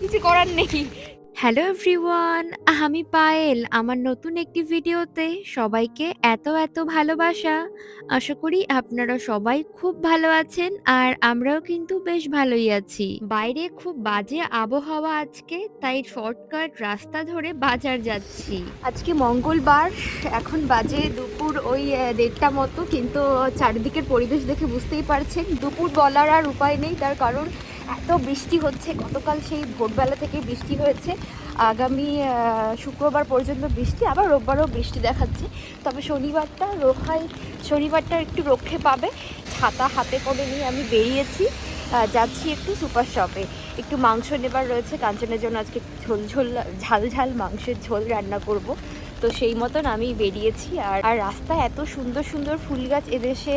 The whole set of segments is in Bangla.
কিছু করার নেই। হ্যালো এভরিওয়ান আমি পায়েল। আমার নতুন একটি ভিডিওতে সবাইকে এত এত ভালোবাসা। আশা করি আপনারা সবাই খুব ভালো আছেন আর আমরাও কিন্তু বেশ ভালোই আছি। বাইরে খুব বাজে আবহাওয়া আজকে তাই শর্টকাট রাস্তা ধরে বাজার যাচ্ছি। আজকে মঙ্গলবার এখন বাজে দুপুর ওই দেড়টা মতো কিন্তু চারিদিকের পরিবেশ দেখে বুঝতেই পারছেন দুপুর বলার আর উপায় নেই তার কারণ এত বৃষ্টি হচ্ছে, গতকাল সেই ভোরবেলা থেকে বৃষ্টি হয়েছে। আগামী শুক্রবার পর্যন্ত বৃষ্টি, আবার রোববারও বৃষ্টি দেখাচ্ছে। তবে শনিবারটা রোহাই, শনিবারটা একটু রক্ষে পাবে। ছাতা হাতে করে নিয়ে আমি বেরিয়েছি। যাচ্ছি একটু সুপার শপে। একটু মাংস নেবার রয়েছে, কাঞ্চনের জন্য আজকে ঝোল ঝোল, ঝাল ঝাল মাংসের ঝোল রান্না করব। তো সেই মতন আমি বেরিয়েছি। আর আর রাস্তায় এত সুন্দর সুন্দর ফুল গাছ এদেশে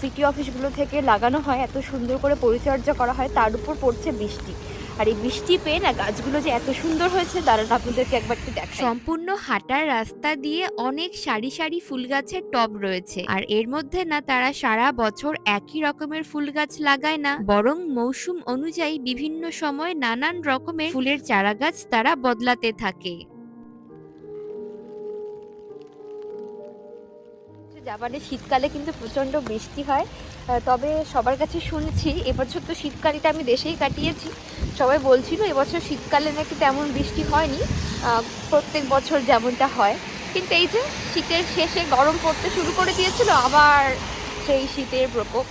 সিটি অফিসগুলো থেকে লাগানো হয়, এত সুন্দর করে পরিচর্যা করা হয়, তার উপর পড়ছে বৃষ্টি। আর এই বৃষ্টি পেয়ে না গাছগুলো যে এত সুন্দর হয়েছে, দাঁড়ান আপনাদেরকে একবার একটু দেখাই। সম্পূর্ণ হাঁটার রাস্তা দিয়ে অনেক সারি সারি ফুল গাছের টব রয়েছে। আর এর মধ্যে না তারা সারা বছর একই রকমের ফুল গাছ লাগায় না। বরং মৌসুম অনুযায়ী বিভিন্ন সময় নানান রকমের ফুলের চারা গাছ তারা বদলাতে থাকে। জাপানে শীতকালে কিন্তু প্রচণ্ড বৃষ্টি হয়। তবে সবার কাছে শুনছি, এবছর তো শীতকালটা আমি দেশেই কাটিয়েছি। সবাই বলছিল এবছর শীতকালে নাকি তেমন বৃষ্টি হয়নি প্রত্যেক বছর যেমনটা হয়। কিন্তু এই যে শীতের শেষে গরম পড়তে শুরু করে দিয়েছিল, আবার সেই শীতের প্রকোপ।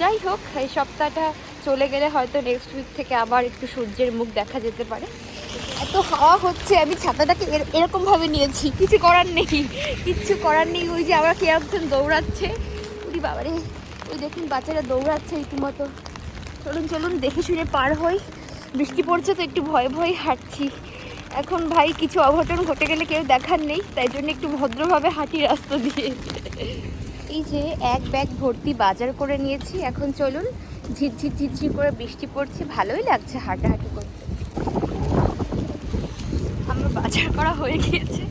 যাই হোক, এই সপ্তাহটা চলে গেলে হয়তো নেক্সট উইক থেকে আবার একটু সূর্যের মুখ দেখা যেতে পারে। এত হাওয়া হচ্ছে, আমি ছাতাটাকে এর- এরকমভাবে নিয়েছি। কিছু করার নেই, কিচ্ছু করার নেই। ওই যে আবার কে একজন দৌড়াচ্ছে। উরি বাবারে, ওই দেখুন বাচ্চারা দৌড়াচ্ছে রীতিমতো। চলুন চলুন, দেখে শুনে পার হই। বৃষ্টি পড়ছে তো একটু ভয়ে ভয়ে হাঁটছি। এখন ভাই কিছু অঘটন ঘটে গেলে কেউ দেখার নেই, তাই জন্য একটু ভদ্রভাবে হাঁটি রাস্তা দিয়ে। এই যে এক ব্যাগ ভর্তি বাজার করে নিয়েছি। এখন চলুন, ঝিরঝির ঝিরঝির করে বৃষ্টি পড়ছে। ভালোই লাগছে হাঁটাহাঁটি করতে। আমার বাজার করা হয়ে গিয়েছে।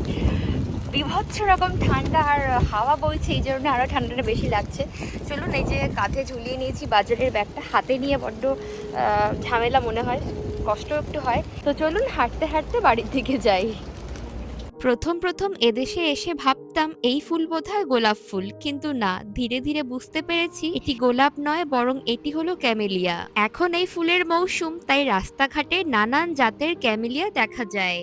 বিভৎস রকম ঠান্ডা আর হাওয়া বইছে, এই জন্য আরও ঠান্ডাটা বেশি লাগছে। চলুন এই যে কাঁধে ঝুলিয়ে নিয়েছি বাজারের ব্যাগটা, হাতে নিয়ে বড্ড ঝামেলা মনে হয়, কষ্ট একটু হয়। তো চলুন হাঁটতে হাঁটতে বাড়ির দিকে যাই। প্রথম প্রথম এদেশে এসে ভাবতাম, এই ফুল বোধহয় গোলাপ ফুল। কিন্তু না, ধীরে ধীরে বুঝতে পেরেছি এটি গোলাপ নয়, বরং এটি হলো ক্যামেলিয়া। এখন এই ফুলের মৌসুম, তাই রাস্তাঘাটে নানান জাতের ক্যামেলিয়া দেখা যায়।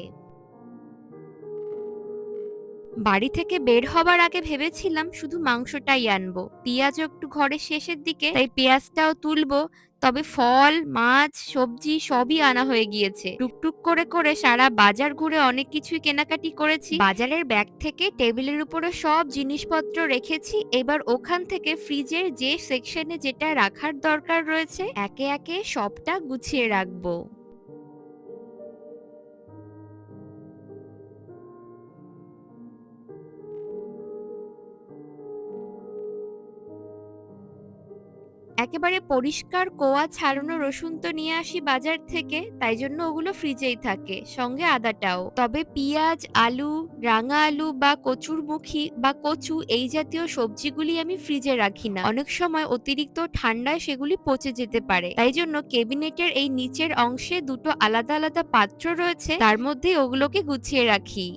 বাড়ি থেকে বের হবার আগে ভেবেছিলাম শুধু মাংসটাই আনব। পেঁয়াজও একটু ঘরের শেষের দিকে, তাই পেঁয়াজটাও তুলবো। তবে ফল, মাছ, সবজি সবই আনা হয়ে গিয়েছে। টুকটুক করে করে সারা বাজার ঘুরে অনেক কিছুই কেনাকাটি করেছি। বাজারের ব্যাগ থেকে টেবিলের উপরে সব জিনিসপত্র রেখেছি। এবার ওখান থেকে ফ্রিজের যে সেকশনে যেটা রাখার দরকার রয়েছে, একে একে সবটা গুছিয়ে রাখব। একেবারে পরিষ্কার কোয়া ছাড়ানো রসুন তো নিয়ে আসি বাজার থেকে, তাই জন্য ওগুলো ফ্রিজেই থাকে, সঙ্গে আদাটাও। তবে পেঁয়াজ, আলু, রাঙা আলু বা কচুরমুখী বা কচু এই জাতীয় সবজিগুলি আমি ফ্রিজে রাখি না। অনেক সময় অতিরিক্ত ঠান্ডায় সেগুলি পচে যেতে পারে। তাই জন্য কেবিনেটের এই নিচের অংশে দুটো আলাদা আলাদা পাত্র রয়েছে, তার মধ্যে ওগুলোকে গুছিয়ে রাখি।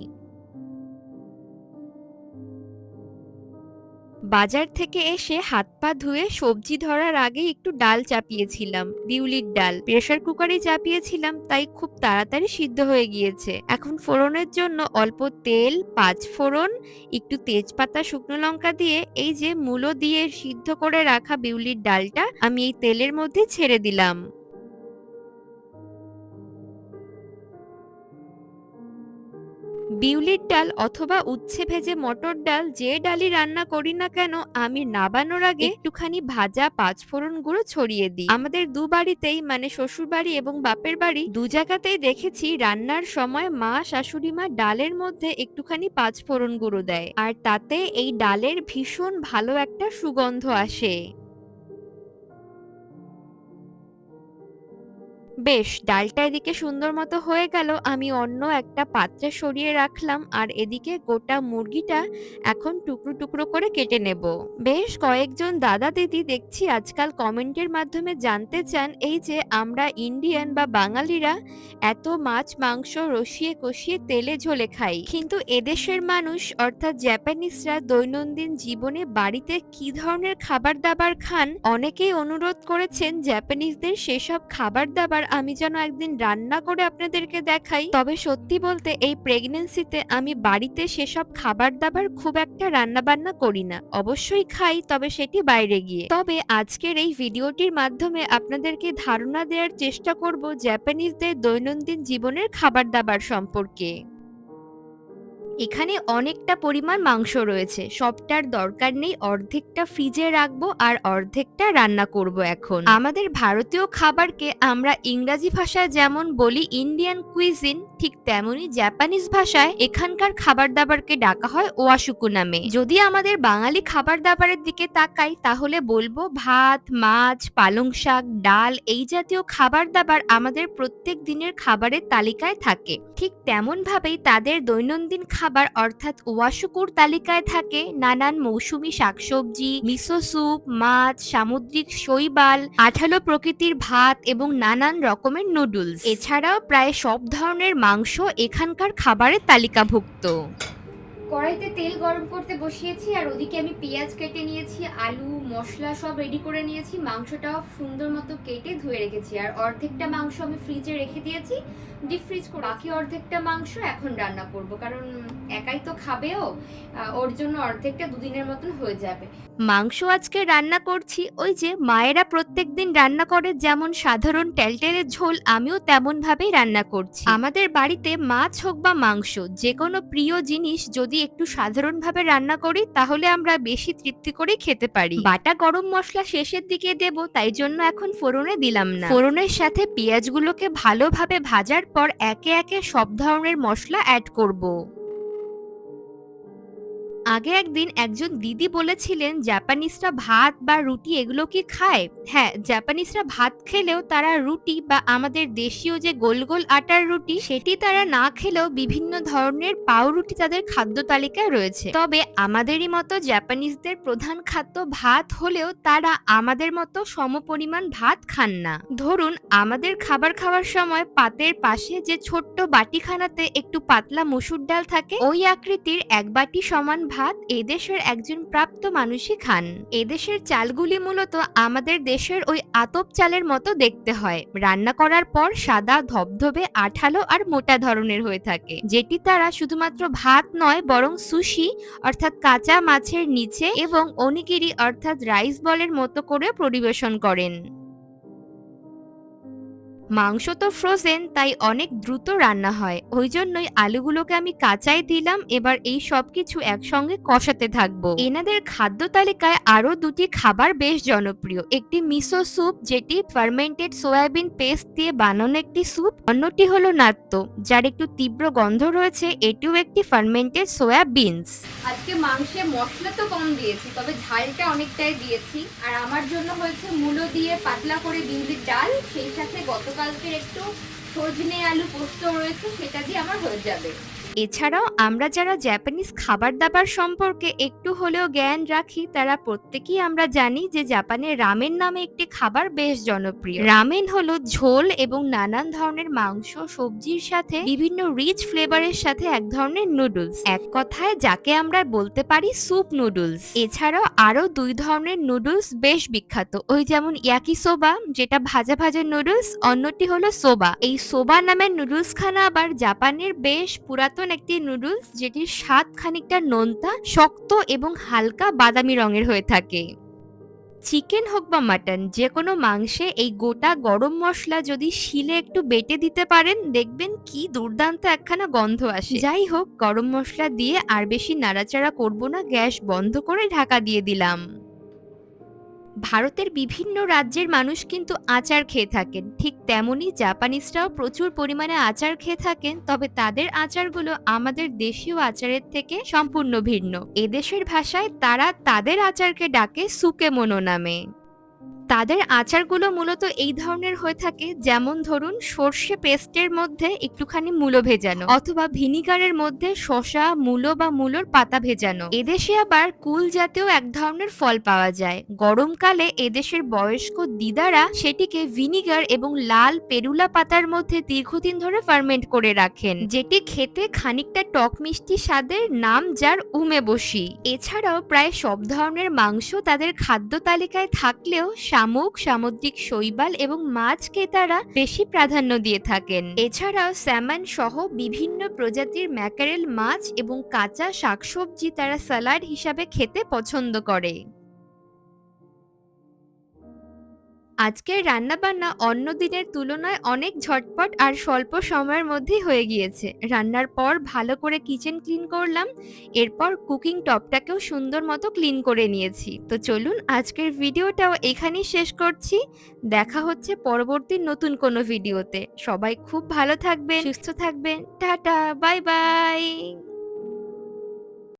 বাজার থেকে এসে হাত পা ধুয়ে সবজি ধরার আগে একটু ডাল চাপিয়েছিলাম, বিউলির ডাল। প্রেসার কুকারে চাপিয়েছিলাম, তাই খুব তাড়াতাড়ি সিদ্ধ হয়ে গিয়েছে। এখন ফোড়নের জন্য অল্প তেল, পাঁচ ফোড়ন, একটু তেজপাতা, শুকনো লঙ্কা দিয়ে এই যে মূলো দিয়ে সিদ্ধ করে রাখা বিউলির ডালটা আমি এই তেলের মধ্যে ছেড়ে দিলাম। বিউলির ডাল অথবা উচ্ছে ভেজে মটর ডাল যে ডালই রান্না করি না কেন, আমি নাবানোর আগে একটুখানি ভাজা পাঁচফোড়ন গুঁড়ো ছড়িয়ে দিই। আমাদের দু বাড়িতেই মানে শ্বশুর বাড়ি এবং বাপের বাড়ি, দু জায়গাতেই দেখেছি রান্নার সময় মা, শাশুড়ি মা ডালের মধ্যে একটুখানি পাঁচফোড়ন গুঁড়ো দেয়। আর তাতে এই ডালের ভীষণ ভালো একটা সুগন্ধ আসে। বেশ, ডালটা এদিকে সুন্দর মতো হয়ে গেল। আমি অন্য একটা পাত্রে সরিয়ে রাখলাম আর এদিকে গোটা মুরগিটা এখন টুকরো টুকরো করে কেটে নেব। বেশ, কয়েকজন দাদা দিদি দেখছি আজকাল কমেন্টের মাধ্যমে জানতে চান, এই যে আমরা ইন্ডিয়ান বা বাঙালিরা এত মাছ, মাংস রসিয়ে কষিয়ে তেলে ঝোলে খাই। কিন্তু এদেশের মানুষ, অর্থাৎ জাপানিজরা দৈনন্দিন জীবনে বাড়িতে কি ধরনের খাবার দাবার খান? অনেকেই অনুরোধ করেছেন জাপানিজদের সেসব খাবার দাবার আমি যেন একদিন রান্না করে আপনাদেরকে দেখাই। তবে সত্যি বলতে এই প্রেগনেন্সিতে আমি বাড়িতে সেসব খাবার দাবার খুব একটা রান্না বান্না করি না। অবশ্যই খাই, তবে সেটি বাইরে গিয়ে। তবে আজকের এই ভিডিওটির মাধ্যমে আপনাদেরকে ধারণা দেওয়ার চেষ্টা করব জাপানিজদের দৈনন্দিন জীবনের খাবার দাবার সম্পর্কে। এখানে অনেকটা পরিমাণ মাংস রয়েছে। সবটার দরকার নেই, অর্ধেকটা ফ্রিজে রাখব আর অর্ধেকটা রান্না করব এখন। আমাদের ভারতীয় খাবারকে আমরা ইংরাজি ভাষায় যেমন বলি ইন্ডিয়ান কুইজিন ঠিক তেমনি জাপানিজ ভাষায় এখানকার খাবার দাবারকে ডাকা হয় ওয়াশুকু নামে। যদি আমাদের বাঙালি খাবার দাবারের দিকে তাকাই, তাহলে বলব ভাত, মাছ পালং শাক ডাল এই জাতীয় খাবার দাবার আমাদের প্রত্যেক দিনের খাবারের তালিকায় থাকে। ঠিক তেমন ভাবেই তাদের দৈনন্দিন খাবার অর্থাৎ ওয়াশুকুর তালিকায় থাকে নানান মৌসুমী শাকসবজি, মিসো স্যুপ, মাছ, সামুদ্রিক শৈবাল, আঠালো প্রকৃতির ভাত এবং নানান রকমের নুডলস। এছাড়াও প্রায় সব ধরনের মাংস এখানকার খাবারের তালিকাভুক্ত। কড়াইতে তেল গরম করতে বসিয়েছি, আর ওদিকে আমি পেঁয়াজ কেটে নিয়েছি, আলু, মশলা সব রেডি করে নিয়েছি, মাংসটাও সুন্দর মতো কেটে ধুয়ে রেখেছি। আর অর্ধেকটা মাংস আমি ফ্রিজে রেখে দিয়েছি ডিপ ফ্রিজ করে বাকি অর্ধেকটা মাংস, এখন রান্না করব। কারণ একাই তো খাবেও ওর জন্য অর্ধেকটা দুদিনের মতন হয়ে যাবে। মাংস আজকে রান্না করছি, ওই যে মায়েরা প্রত্যেক দিন রান্না করে, যেমন সাধারণ টেলটেলের ঝোল, আমিও তেমন ভাবেই রান্না করছি। আমাদের বাড়িতে মাছ হোক বা মাংস যে কোনো প্রিয় জিনিস যদি একটু সাধারণভাবে রান্না করি তাহলে আমরা বেশি তৃপ্তি করে খেতে পারি। বাটা গরম মশলা শেষের দিকে দেব তাই জন্য এখন ফোড়নে দিলাম না। ফোড়নের সাথে পেঁয়াজগুলোকে ভালোভাবে ভাজার পর একে একে সব ধরনের মশলা অ্যাড করব। আগে একদিন একজন দিদি বলেছিলেন, জাপানিজরা ভাত বা রুটি এগুলো কি খায়? হ্যাঁ জাপানিজরা ভাত খেলেও তারা রুটি বা আমাদের দেশীয় যে গোল গোল আটার রুটি, সেটি তারা না খেলেও বিভিন্ন ধরনের পাউরুটি তাদের খাদ্য তালিকায় রয়েছে। তবে আমাদেরই মতো জাপানিজদের প্রধান খাদ্য ভাত হলেও তারা আমাদের মতো সমপরিমাণ ভাত খান না। ধরুন, আমাদের খাবার খাওয়ার সময় পাতের পাশে যে ছোট্ট বাটিখানাতে একটু পাতলা মসুর ডাল থাকে, ওই আকৃতির এক বাটি সমান ভাত এদেশের একজন প্রাপ্ত মানুষই খান। এদেশের চালগুলি মূলত আমাদের দেশের ওই আতপ চালের মতো দেখতে হয়। রান্না করার পর সাদা, ধবধবে, আঠালো আর মোটা ধরনের হয়ে থাকে। যেটি তারা শুধুমাত্র ভাত নয়, বরং সুশি, অর্থাৎ কাঁচা মাছের নিচে এবং অনিগিরি, অর্থাৎ রাইস বলের মতো করে পরিবেশন করেন। মাংস তো ফ্রোজেন তাই অনেক দ্রুত রান্না হয়। ওই জন্যই আলুগুলোকে আমি কাঁচাই দিলাম, এবার এই সব কিছু একসঙ্গে কষাতে থাকব। এনাদের খাদ্য তালিকায় আরও দুটি খাবার বেশ জনপ্রিয়। একটি মিসো স্যুপ, যেটি ফার্মেন্টেড সয়াবিন পেস্ট দিয়ে বানানো একটি স্যুপ, অন্যটি হলো নাত্তো যার একটু তীব্র গন্ধ রয়েছে, এটিও একটি ফার্মেন্টেড সয়া বিনস আজকে মাংসে মশলা তো কম দিয়েছি, তবে ঝালটা অনেকটাই দিয়েছি। আর আমার জন্য হয়েছে মূলো দিয়ে পাতলা করে বিউলির ডাল, সেই সাথে গতকালকের একটু সজনে আলু পোস্ত রয়েছে সেটা দিয়ে আমার হয়ে যাবে। এছাড়াও আমরা যারা জাপানিজ খাবার দাবার সম্পর্কে একটু হলেও জ্ঞান রাখি, তারা প্রত্যেকেই আমরা জানি যে জাপানের রামেন নামে একটি খাবার বেশ জনপ্রিয়। রামেন হলো ঝোল এবং নানান ধরনের মাংস, সবজির সাথে বিভিন্ন রিচ ফ্লেভারের সাথে এক ধরনের নুডলস এক কথায়, যাকে আমরা বলতে পারি স্যুপ নুডলস এছাড়াও আরও দুই ধরনের নুডলস বেশ বিখ্যাত। ওই যেমন ইয়াকি সোবা, যেটা ভাজা ভাজা নুডলস অন্যটি হলো সোবা। এই সোবা নামের নুডলস খানা আবার জাপানের বেশ পুরাতন একটি নুডলস যেটির স্বাদ খানিকটা নোনতা, শক্ত এবং হালকা বাদামি রঙের হয়ে থাকে। চিকেন হোক বা মাটন যে কোনো মাংসে এই গোটা গরম মশলা যদি শিলে একটু বেটে দিতে পারেন, দেখবেন কি দুর্দান্ত একখানা গন্ধ আসে। যাই হোক, গরম মশলা দিয়ে আর বেশি নাড়াচাড়া করব না, গ্যাস বন্ধ করে ঢাকা দিয়ে দিলাম। ভারতের বিভিন্ন রাজ্যের মানুষ কিন্তু আচার খেয়ে থাকেন। ঠিক তেমনই জাপানিজরাও প্রচুর পরিমাণে আচার খেয়ে থাকেন, তবে তাদের আচারগুলো আমাদের দেশীয় আচারের থেকে সম্পূর্ণ ভিন্ন। এদেশের ভাষায় তারা তাদের আচারকে ডাকে সুকেমনো নামে। তাদের আচারগুলো মূলত এই ধরনের হয়ে থাকে, যেমন ধরুন সর্ষে পেস্টের মধ্যে একটুখানি মূলো ভেজানো অথবা ভিনিগারের মধ্যে শসা, মূলো বা মূলোর পাতা ভেজানো। এদেশে আবার কুল জাতীয় এক ধরনের ফল পাওয়া যায়। গরমকালে এদেশের বয়স্ক দিদারা সেটিকে ভিনিগার এবং লাল পেরুলা পাতার মধ্যে দীর্ঘদিন ধরে ফার্মেন্ট করে রাখেন, যেটি খেতে খানিকটা টক মিষ্টি স্বাদের নাম যার উমে বসি এছাড়াও প্রায় সব ধরনের মাংস তাদের খাদ্য তালিকায় থাকলেও শামুক, সামুদ্রিক শৈবাল এবং মাছকে তারা বেশি প্রাধান্য দিয়ে থাকেন। এছাড়াও স্যামন সহ বিভিন্ন প্রজাতির ম্যাকারেল মাছ এবং কাঁচা শাকসবজি তারা স্যালাড হিসাবে খেতে পছন্দ করে। আজকের রান্নাবান্না অন্য দিনের তুলনায় অনেক ঝটপট আর স্বল্প সময়ের মধ্যেই হয়ে গিয়েছে। রান্নার পর ভালো করে কিচেন ক্লিন করলাম, এরপর কুকিং টপটাকেও সুন্দর মতো ক্লিন করে নিয়েছি। তো চলুন আজকের ভিডিওটাও এখানেই শেষ করছি। দেখা হচ্ছে পরবর্তী নতুন কোনো ভিডিওতে। সবাই খুব ভালো থাকবেন, সুস্থ থাকবেন। Ta-ta, bye bye.